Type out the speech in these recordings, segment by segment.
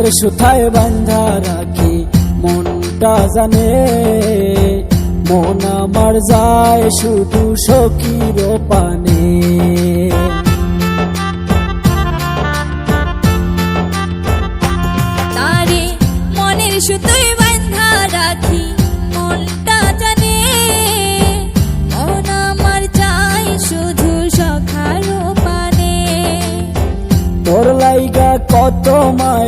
মনের সুথায় বান্ধা রাখি, মনটা জানে। মন আমার যায় শুধু সখীর পানে। তারে মনের সুতোয়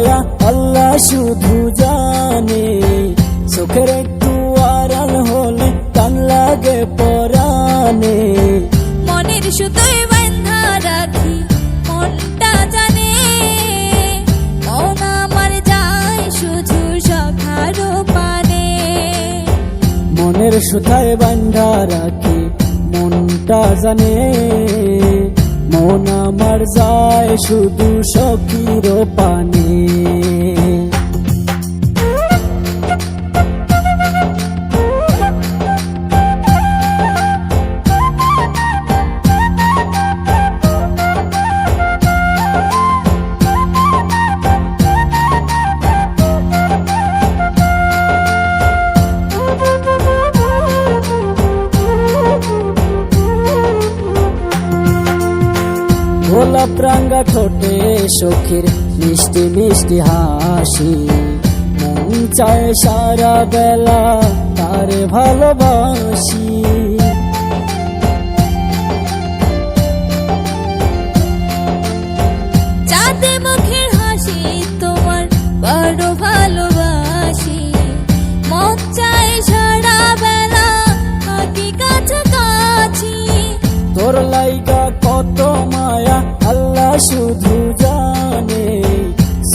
মায়া আল্লাহ শুধু জানে। চোখের একটু আড়াল হলে কান লাগে পরানে মনের সুতোয় বান্ধা রাখি মনটা জানে। মন আমার চাই শুধু সখার পানে। মনের সুথায় বান্ধা রাখি মনটা জানে। মন আমার যায় শুধু সকির পানে। গোলাপ রাঙ্গা ঠোঁটে সখীর মিষ্টি মিষ্টি হাসি। মন চায় সারা বেলা তারে ভালোবাসি।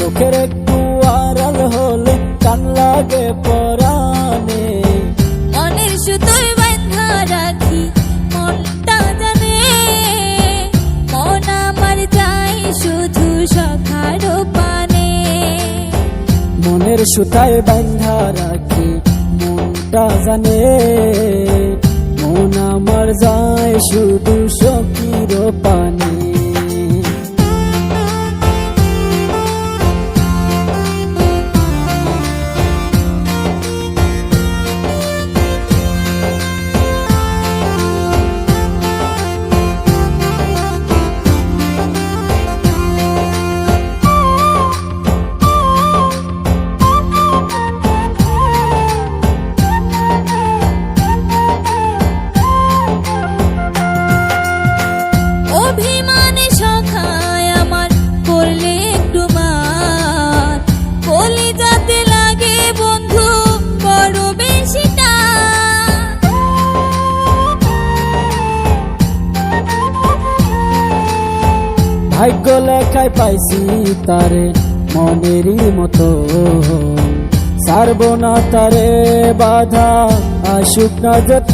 চোখের একটু আড়াল হলে কান লাগে পরানে মনের সুতোয় বান্ধা রাখি মনটা জানে। মন আমার চাই শুধু সখার পানে। মনের সুতায় বান্ধা রাখি মনটা জানে। মন আমার যায় শুধু সখীর পানে। ভাগ্য লেখায় পাইছি তারে মনেরই মতো। সারব না তারে বাধা আসুক না যত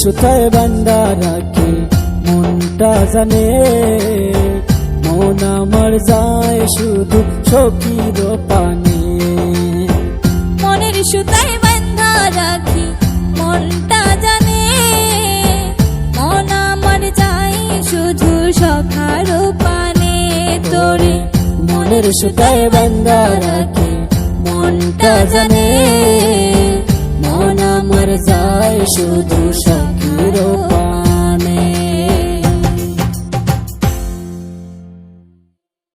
সুতায় বান্দা রাখি মনটা জানে। মন আমার যায় শুধু সখীর পানে। মনের সুতায় বান্ধা রাখি, মনটা জানে। মন আমার চাই শুধু সখার পানে। তোরে মনের সুতায় বান্দা রাখি, মনটা জানে। মন আমার যায় শুধু সখীর